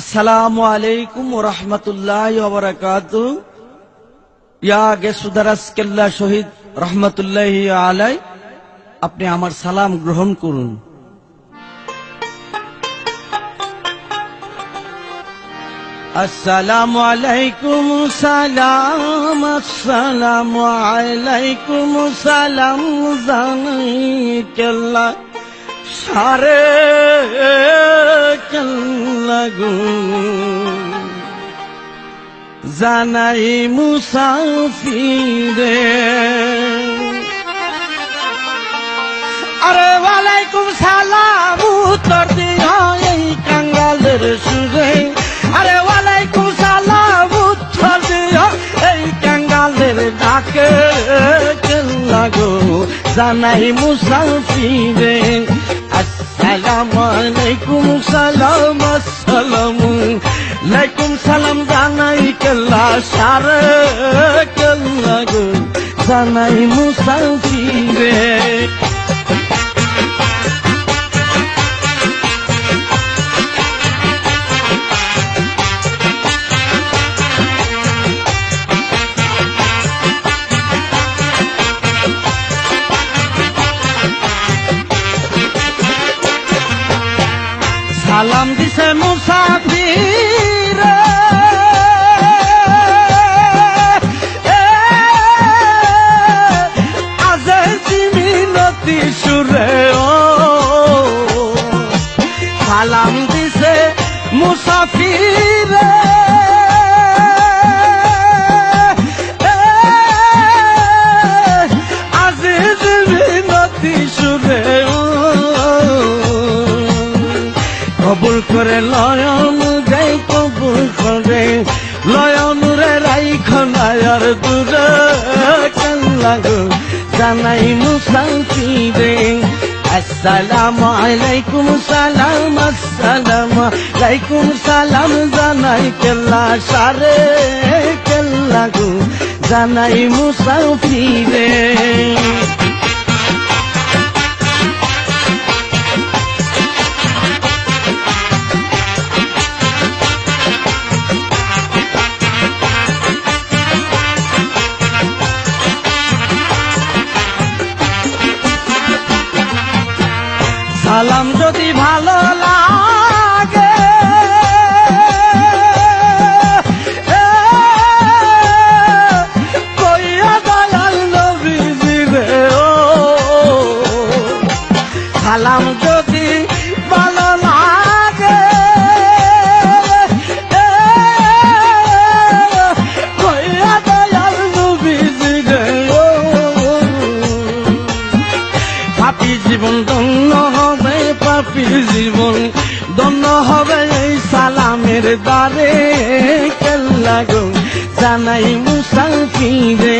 আসসালামু আলাইকুম রহমতুল্লাহ ইয়া গেসুদারাস কেল্লা শহীদ রহমতুল্লাহ আলাই আপনি আমার সালাম গ্রহণ করুন। আসসালামু আলাইকুম, সালাম, আসসালামু আলাইকুম, সালাম জানাই কেল্লা। সারে কেল্লাগু জানাই মুসাফিরে। আরে ওয়ালাইকুম সালাম, উত্তর দিও এই কাঙ্গালের সুরে। আরে ওয়ালাইকুম সালাম, উত্তর দিও এই কাঙ্গালের ডাকে। লাগো, জানাই মুসাফিরে। আসসালামু আলাইকুম সালাম আসসালাম। লাইকুম সালাম জানাই কেল্লা সার কেল্লা গো জানাই সালাম দিছে মুসাফির। কবুল করে, লয়ন যাই কবুল করে। লয়ন রে রাইখ নায়ার দূরে কেন লাগো? জানাই মুসাফিরে আসসালামু আলাইকুম, সালাম, আসসালামু আলাইকুম, সালাম জানাই কেল্লা সারে কেল্লা গো। জানাই মুসাফিরে সালাম যদি পাপি জীবন ধন্য হবে, পাপি জীবন ধন্য হবে। এই সালামের দ্বারে কেল্লা গো জানাই মুসাফিরে।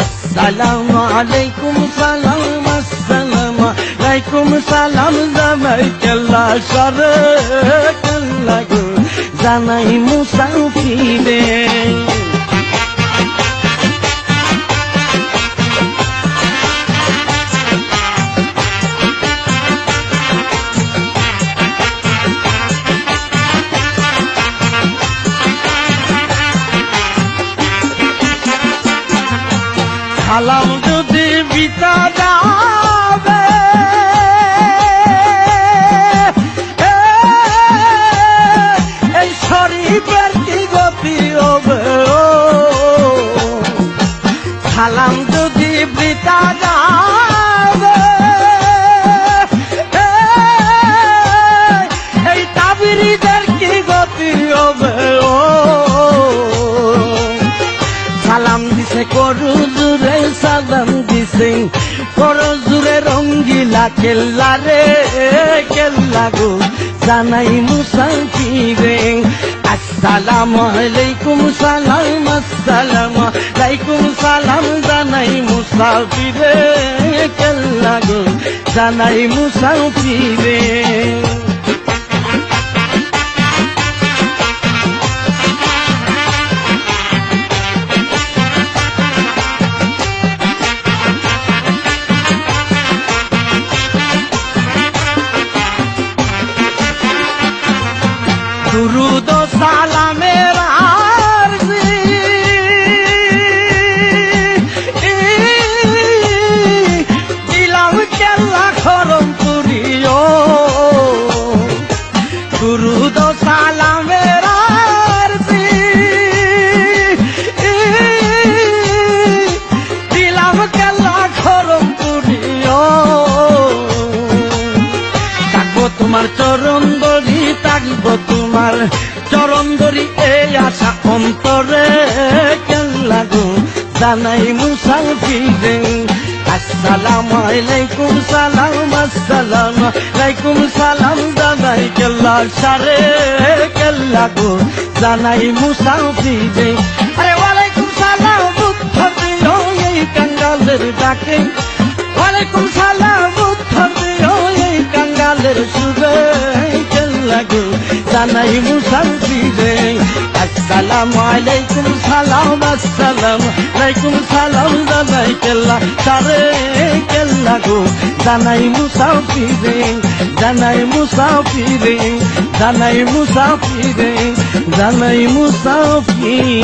আসসালামু আলাইকুম, সালাম, আসসালামু আলাইকুম, সালাম জানাই কেল্লা সারে কেল্লা গো জানাই মুসাফিরে। সালাম যদি বিতা দিছে করু জুরে রঙ্গিলা কেল্লা রে কেল্লা গো। জানাই মুসাফিরে আসসালামু আলাইকুম, সালাম, আসসালামু আলাইকুম, সালাম জানাই মুসাফিরে কেল্লা গো। জানাই মুসাফিরে থাকব তোমার। চরণ দরি এই আশা অন্তরে। কেন লাগো জানাই মুসাফিরে আসসালাম আলাইকুম, সালাম, আসসালাম। আলাইকুম সালাম জানাই কেল্লা সারে। কেল্লা গো জানাই মুসাফিরে আরে ওয়ালাইকুম সালাম উত্তর দিও এই কাঙ্গালের ডাকে। ওয়ালাইকুম সালাম জানাই মুসাফিরে আসসালামু আলাইকুম, সালাম, আসসালাম। আলাইকুম সালাম, জানাই কেল্লা, সারে কেল্লা গো। জানাই মুসাফিরে জানাই মুসাফিরে জানাই মুসাফিরে জানাই মুসাফিরে।